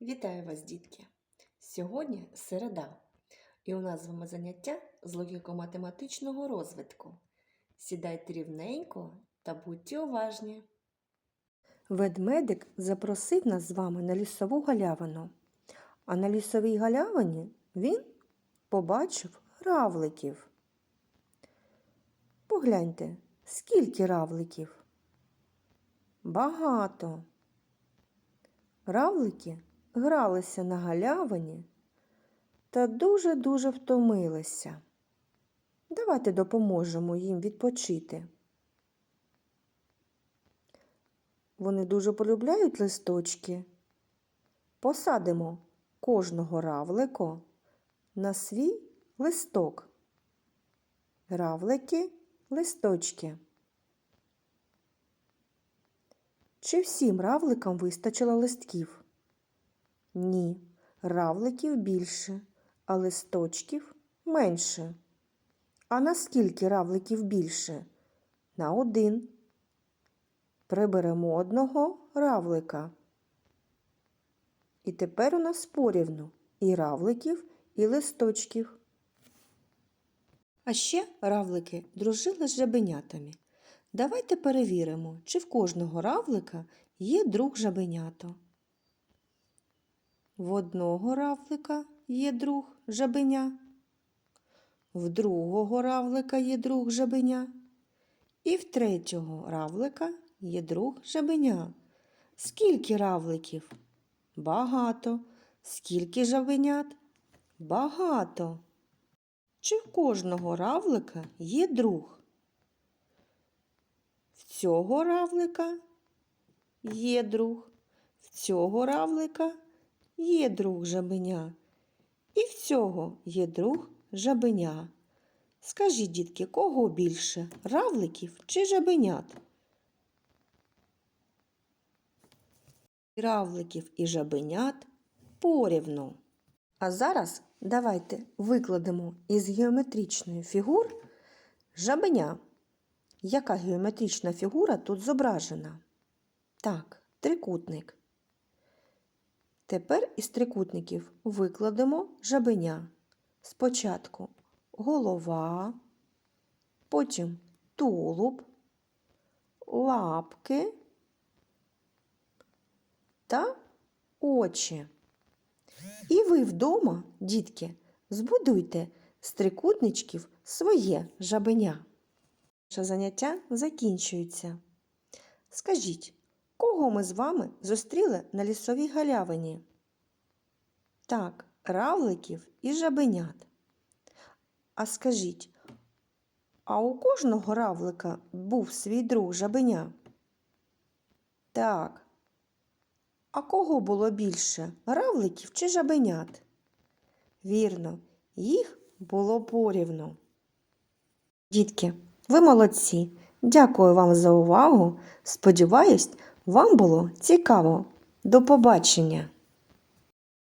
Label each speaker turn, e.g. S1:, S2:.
S1: Вітаю вас, дітки! Сьогодні середа, і у нас з вами заняття з логіко-математичного розвитку. Сідайте рівненько та будьте уважні. Ведмедик запросив нас з вами на лісову галявину. А на лісовій галявині він побачив равликів. Погляньте, скільки равликів? Багато. Равлики гралися на галявині та дуже-дуже втомилися. Давайте допоможемо їм відпочити. Вони дуже полюбляють листочки. Посадимо кожного равлику на свій листок. Равлики, листочки. Чи всім равликам вистачило листків? Ні, равликів більше, а листочків менше. А наскільки равликів більше? На один. Приберемо одного равлика. І тепер у нас порівну і равликів, і листочків. А ще равлики дружили з жабенятами. Давайте перевіримо, чи в кожного равлика є друг жабенято. В одного равлика є друг жабеня, в другого равлика є друг жабеня, і в третього равлика є друг жабеня. Скільки равликів? Багато. Скільки жабенят? Багато. Чи в кожного равлика є друг? В цього равлика є друг, в цього равлика є друг жабеня, і в цього є друг жабеня. Скажіть, дітки, кого більше равликів чи жабенят? Равликів і жабенят порівну. А зараз давайте викладемо із геометричної фігур жабеня. Яка геометрична фігура тут зображена? Так, трикутник. Тепер із трикутників викладемо жабеня. Спочатку голова, потім тулуб, лапки та очі. І ви вдома, дітки, збудуйте з трикутничків своє жабеня. Наше заняття закінчується. Скажіть, кого ми з вами зустріли на лісовій галявині? Так, равликів і жабенят. А скажіть, а у кожного равлика був свій друг жабеня? Так. А кого було більше равликів чи жабенят? Вірно, їх було порівну. Дітки, ви молодці. Дякую вам за увагу. Сподіваюсь, вам було цікаво. До побачення!